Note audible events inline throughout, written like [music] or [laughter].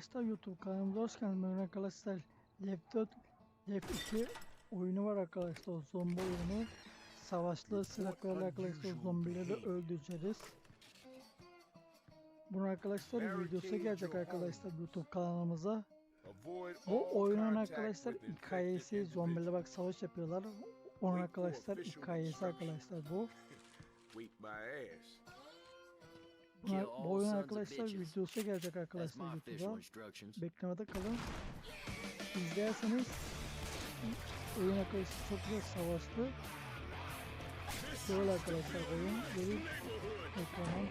arkadaşlar YouTube kanalımıza hoş geldiniz. Arkadaşlar Left 4, Left 2 oyunu var arkadaşlar. Zombi oyunu. Savaşlı silahlarla arkadaşlar zombileri öldüreceğiz. Bunu arkadaşlar videosu gelecek arkadaşlar YouTube kanalımıza. Bu oyunun arkadaşlar hikayesi zombiler bak savaş yapıyorlar. Onun arkadaşlar hikayesi arkadaşlar bu. [laughs] Buna, bu oyun arkadaşlar videosu gelecek arkadaşlar YouTube'a. Beklemede kalın. İzlerseniz oyun arkadaşlar çok güzel savaşlı. Böyle arkadaşlar oyun. Gelip ekranın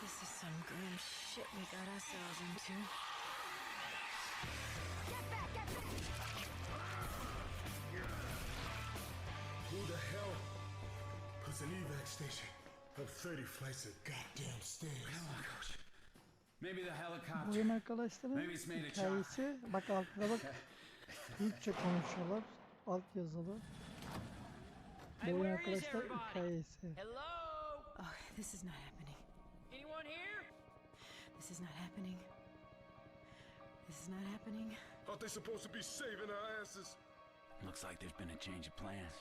This is some grim shit we got ourselves into. An evac station up 30 flights of goddamn stairs? Oh Maybe the helicopter. oyun arkadaşların Maybe it's made of hikayesi. Bak altına bak. [laughs] Türkçe konuşuyorlar. Alt yazılı. Bu arkadaşlar hikayesi. Hello? Oh, this is not happening. Anyone here? This is not happening. This is not happening. Aren't they supposed to be saving our asses? Looks like there's been a change of plans.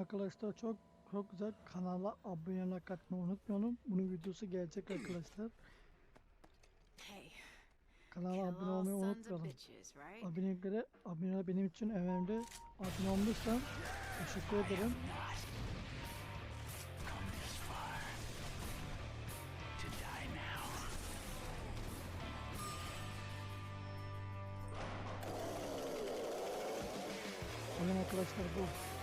Arkadaşlar çok çok güzel. Kanala abone olmayı unutmayalım. Bunun videosu gelecek arkadaşlar. Hey, Kanala abone olmayı unutmayalım. Abonelere abone benim için önemli. Abone olmuşsan teşekkür ederim. Oyun arkadaşlar bu.